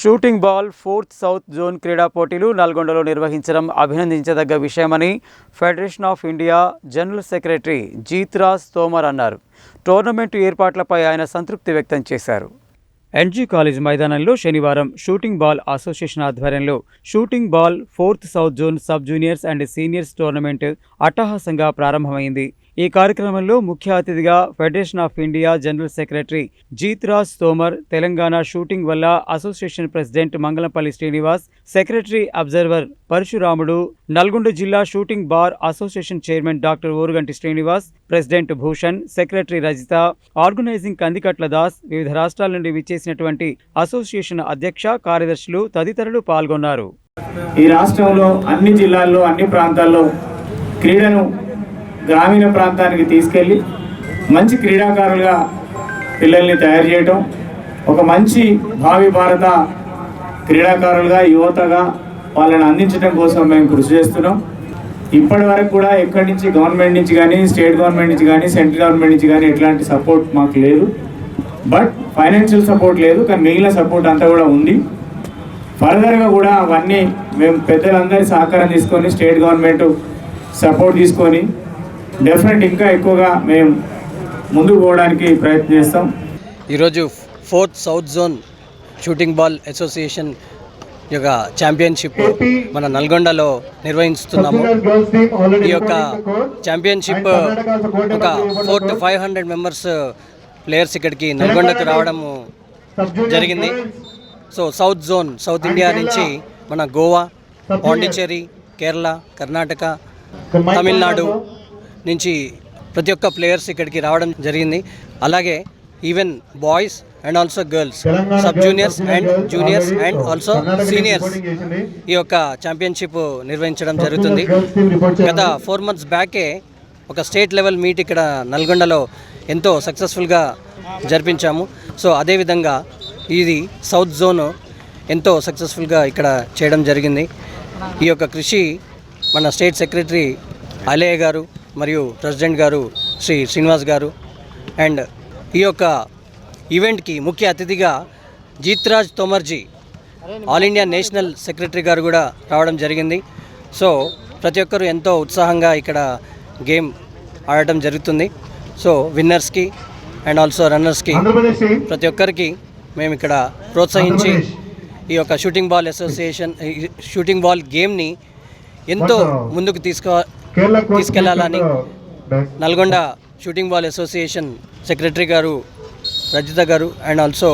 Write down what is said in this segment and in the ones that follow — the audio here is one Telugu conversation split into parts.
Shooting ball fourth south zone క్రీడా పోటీలు నల్గొండలో నిర్వహించడం అభినందించదగ్గ విషయమని federation of India general secretary Jeetraj Tomar అన్నారు. టోర్నమెంటు ఏర్పాట్లపై ఆయన సంతృప్తి వ్యక్తం చేశారు. ఎన్జీ కాలేజ్ మైదానంలో శనివారం షూటింగ్ బాల్ అసోసియేషన్ ఆధ్వర్యంలో shooting ball fourth south zone sub juniors and seniors tournament అట్టహాసంగా ప్రారంభమైంది. ఈ కార్యక్రమంలో ముఖ్య అతిథిగా federation of India general secretary Jeetraj Tomar Telangana shooting ball association president Mangalampalli Srinivas secretary observer Parashuramudu Nalgonda జిల్లా shooting ball association chairman doctor Oruganti Srinivas president Bhushan secretary Rajitha organizing Kandikatla Das వివిధ రాష్ట్రాల నుండి విచ్చేసినటువంటి అసోసియేషన్ అధ్యక్ష కార్యదర్శులు తదితరులు పాల్గొన్నారు. ఈ రాష్ట్రంలో అన్ని జిల్లాల్లో అన్ని ప్రాంతాల్లో క్రీడను గ్రామీణ ప్రాంతానికి తీసుకెళ్ళి మంచి క్రీడాకారులుగా పిల్లల్ని తయారు చేయటం ఒక మంచి భావి భారత క్రీడాకారులుగా యువతగా వాళ్ళని అందించడం కోసం మేము కృషి చేస్తున్నాం. ఇప్పటి వరకు కూడా ఎక్కడి నుంచి గవర్నమెంట్ నుంచి కానీ స్టేట్ గవర్నమెంట్ నుంచి కానీ సెంట్రల్ గవర్నమెంట్ నుంచి కానీ ఎట్లాంటి సపోర్ట్ మాకు లేదు. బట్ ఫైనాన్షియల్ సపోర్ట్ లేదు కానీ మిగిలిన సపోర్ట్ అంతా కూడా ఉంది. ఫర్దర్గా కూడా అవన్నీ మేము పెద్దలందరి సహకారం తీసుకొని స్టేట్ గవర్నమెంట్ సపోర్ట్ తీసుకొని డెఫినెట్ ఇంకా ఎక్కువగా మేము ముందుకు పోవడానికి ప్రయత్నం చేస్తాం. ఈరోజు fourth south zone shooting ball association యొక్క ఛాంపియన్షిప్ మన నల్గొండలో నిర్వహిస్తున్నాము. ఈ యొక్క ఛాంపియన్షిప్ ఒక four to five hundred members players ఇక్కడికి నల్గొండకు రావడము జరిగింది. So south zone south India నుంచి మన గోవా పాండిచ్చేరి కేరళ కర్ణాటక తమిళనాడు నుంచి ప్రతి ఒక్క ప్లేయర్స్ ఇక్కడికి రావడం జరిగింది. అలాగే even boys and also girls sub juniors and juniors and also seniors ఈ యొక్క ఛాంపియన్షిప్ నిర్వహించడం జరుగుతుంది. గత ఫోర్ మంత్స్ బ్యాకే ఒక స్టేట్ లెవెల్ మీట్ ఇక్కడ నల్గొండలో ఎంతో సక్సెస్ఫుల్గా జరిపించాము. సో అదేవిధంగా ఇది సౌత్ జోన్ ఎంతో సక్సెస్ఫుల్గా ఇక్కడ చేయడం జరిగింది. ఈ యొక్క కృషి మన స్టేట్ సెక్రటరీ అలయ్య గారు మరియు ప్రెసిడెంట్ గారు శ్రీ శ్రీనివాస్ గారు. అండ్ ఈ యొక్క ఈవెంట్కి ముఖ్య అతిథిగా Jeetraj Tomar ji all India national secretary గారు కూడా రావడం జరిగింది. సో ప్రతి ఒక్కరు ఎంతో ఉత్సాహంగా ఇక్కడ గేమ్ ఆడటం జరుగుతుంది. సో విన్నర్స్కి అండ్ ఆల్సో రన్నర్స్కి ప్రతి ఒక్కరికి మేము ఇక్కడ ప్రోత్సహించి ఈ యొక్క shooting ball association shooting ball గేమ్ని ఎంతో ముందుకు తీసుకో తీసుకెళ్ళాలని Nalgonda shooting ball association secretary గారు రజిత గారు అండ్ ఆల్సో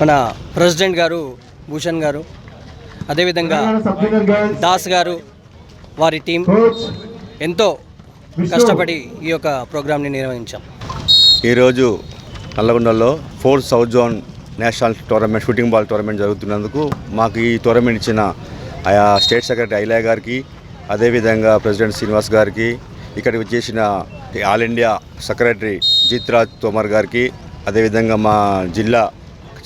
మన ప్రెసిడెంట్ గారు భూషణ్ గారు. అదేవిధంగా దాస్ గారు వారి టీం. ఎంతో కష్టపడి ఈ యొక్క ప్రోగ్రామ్ని నిర్వహించాం. ఈరోజు నల్లగొండలో fourth south zone national tournament shooting ball tournament జరుగుతున్నందుకు మాకు ఈ టోర్నమెంట్ ఇచ్చిన ఆయా స్టేట్ సెక్రటరీ ఐలయ్య గారికి అదేవిధంగా ప్రెసిడెంట్ శ్రీనివాస్ గారికి ఇక్కడికి వచ్చేసిన all India secretary Jeetraj Tomar గారికి అదేవిధంగా మా జిల్లా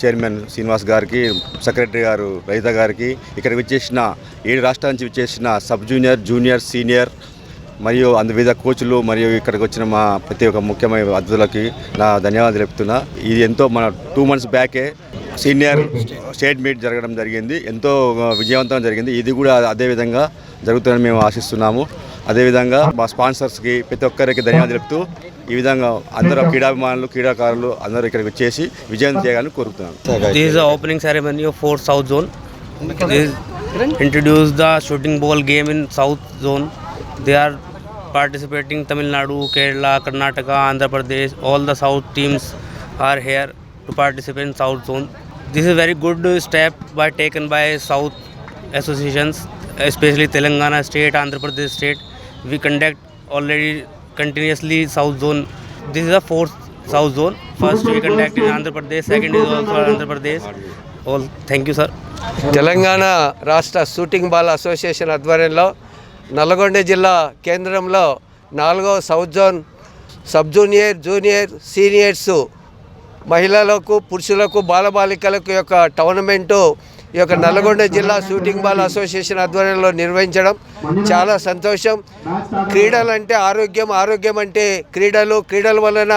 చైర్మన్ శ్రీనివాస్ గారికి సెక్రటరీ గారు రైత గారికి ఇక్కడికి వచ్చేసిన ఏడు రాష్ట్రాల నుంచి వచ్చేసిన సబ్ జూనియర్ జూనియర్ సీనియర్ మరియు అందువిధ కోచ్లు మరియు ఇక్కడికి వచ్చిన మా ప్రతి ఒక్క ముఖ్యమైన అతిథులకి నా ధన్యవాదాలు చెప్తున్నా ఇది ఎంతో మన టూ మంత్స్ బ్యాకే సీనియర్ స్టేట్ మీట్ జరగడం జరిగింది. ఎంతో విజయవంతం జరిగింది. ఇది కూడా అదేవిధంగా జరుగుతుందని మేము ఆశిస్తున్నాము. అదేవిధంగా మా స్పాన్సర్స్కి ప్రతి ఒక్కరికి ధన్యవాదాలు చెప్తూ ఈ విధంగా అందరు క్రీడాభిమానులు క్రీడాకారులు అందరూ ఇక్కడికి వచ్చేసి విజయం చేయాలని కోరుకుతున్నాను opening ceremony four south zone introduce the shooting ball game in south zone they are participating Tamil Nadu Kerala Karnataka Andhra Pradesh all the south teams are here to participate in south zone this is very good step by taken by south associations especially Telangana state Andhra Pradesh state we conduct already continuously south zone this is a fourth south zone first we conduct in Andhra Pradesh second is also Andhra Pradesh whole thank you sir Telangana రాష్ట్ర షూటింగ్ బాల్ అసోసియేషన్ ఆధ్వర్యంలో నల్గొండ జిల్లా కేంద్రంలో నాలుగో south zone sub junior junior seniors మహిళలకు పురుషులకు బాలబాలికలకు యొక్క టోర్నమెంటు ఈ యొక్క నల్గొండ జిల్లా షూటింగ్ బాల్ అసోసియేషన్ ఆధ్వర్యంలో నిర్వహించడం చాలా సంతోషం. క్రీడలు అంటే ఆరోగ్యం ఆరోగ్యం అంటే క్రీడలు క్రీడల వలన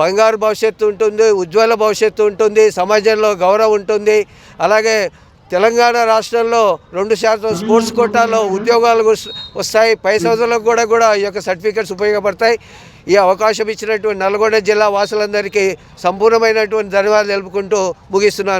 బంగారు భవిష్యత్తు ఉంటుంది ఉజ్వల భవిష్యత్తు ఉంటుంది సమాజంలో గౌరవం ఉంటుంది. అలాగే తెలంగాణ రాష్ట్రంలో రెండు శాతం స్పోర్ట్స్ కోటాలో ఉద్యోగాలు వస్తాయి. పై సోదరులకు కూడా కూడా ఈ యొక్క సర్టిఫికెట్స్ ఉపయోగపడతాయి. ఈ అవకాశం ఇచ్చినటువంటి నల్గొండ జిల్లా వాసులందరికీ సంపూర్ణమైనటువంటి ధన్యవాదాలు తెలుపుకుంటూ ముగిస్తున్నాను.